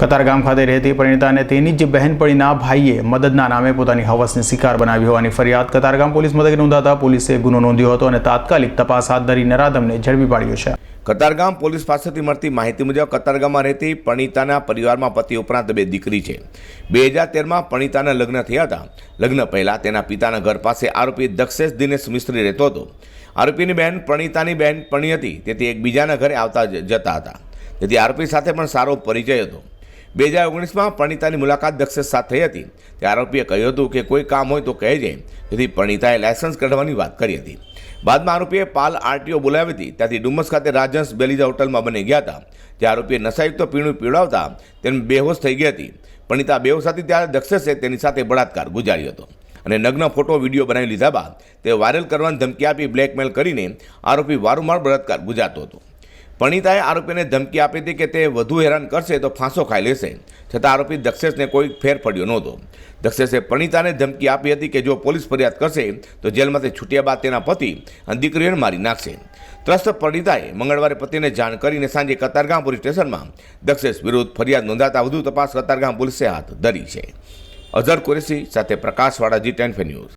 કતારગામ ખાતે રહેતી પરિણીતાને તેની જ બહેનપણીના ભાઈએ મદદના નામે પોતાની હવસને શિકાર બનાવી હોવાની ફરિયાદ કતારગામ પોલીસ મથકે નોંધાતા પોલીસે ગુનો નોંધ્યો હતો અને તાત્કાલિક તપાસ હાથ ધરી નરાધમને ઝડપી પાડ્યો છે. કતારગામ પોલીસ પાસેથી મળતી માહિતી મુજબ કતારગામમાં રહેતી પણિતાના પરિવારમાં પતિ ઉપરાંત બે દીકરી છે. બે હજાર તેરમાં પણિતાના લગ્ન થયા હતા. લગ્ન પહેલાં તેના પિતાના ઘર પાસે આરોપી દક્ષેશ દિનેશ મિસ્ત્રી રહેતો હતો. આરોપીની બહેન પણિતાની બહેન પણી હતી, તેથી એકબીજાના ઘરે આવતા જતા હતા. તેથી આરોપી સાથે પણ સારો પરિચય હતો. બે હજાર ઓગણીસમાં પણિતાની મુલાકાત દક્ષેશ સાથે થઈ હતી. તે આરોપીએ કહ્યું હતું કે કોઈ કામ હોય તો કહેજે. તેથી પણિતાએ લાયસન્સ કઢાવવાની વાત કરી હતી. બાદમાં આરોપીએ પાલ આરટીઓ બોલાવી હતી. ત્યાંથી ડુમસ ખાતે રાજહંસ બેલીજા હોટલમાં બની ગયા હતા. ત્યાં આરોપીએ નશાયુક્ત પીણું પીવડાવતા તેને બેહોશ થઈ ગઈ હતી. પણિતા બેહોશ હતી ત્યારે દક્ષેશે તેની સાથે બળાત્કાર ગુજાર્યો હતો. અને નગ્ન ફોટો, વીડિયો બનાવી લીધા બાદ તે વાયરલ કરવાની ધમકી આપી બ્લેકમેલ કરીને આરોપી વારંવાર બળાત્કાર ગુજારતો હતો. પણિતાએ આરોપીને ધમકી આપી હતી કે તે વધુ હેરાન કરશે તો ફાંસો ખાઈ લેશે. છતાં આરોપી દક્ષેશને કોઈ ફેર પડ્યો નહોતો. દક્ષેશે પણિતાને ધમકી આપી હતી કે જો પોલીસ ફરિયાદ કરશે તો જેલમાંથી છૂટ્યા બાદ તેના પતિ અને દીકરીઓને મારી નાખશે. ત્રસ્ત પણિતાએ મંગળવારે પતિને જાણ કરીને સાંજે કતારગામ પોલીસ સ્ટેશનમાં દક્ષેશ વિરુદ્ધ ફરિયાદ નોંધાતા વધુ તપાસ કતારગામ પોલીસે હાથ ધરી છે. અઝર કુરેશી સાથે પ્રકાશવાળા જી ટેન ન્યૂઝ.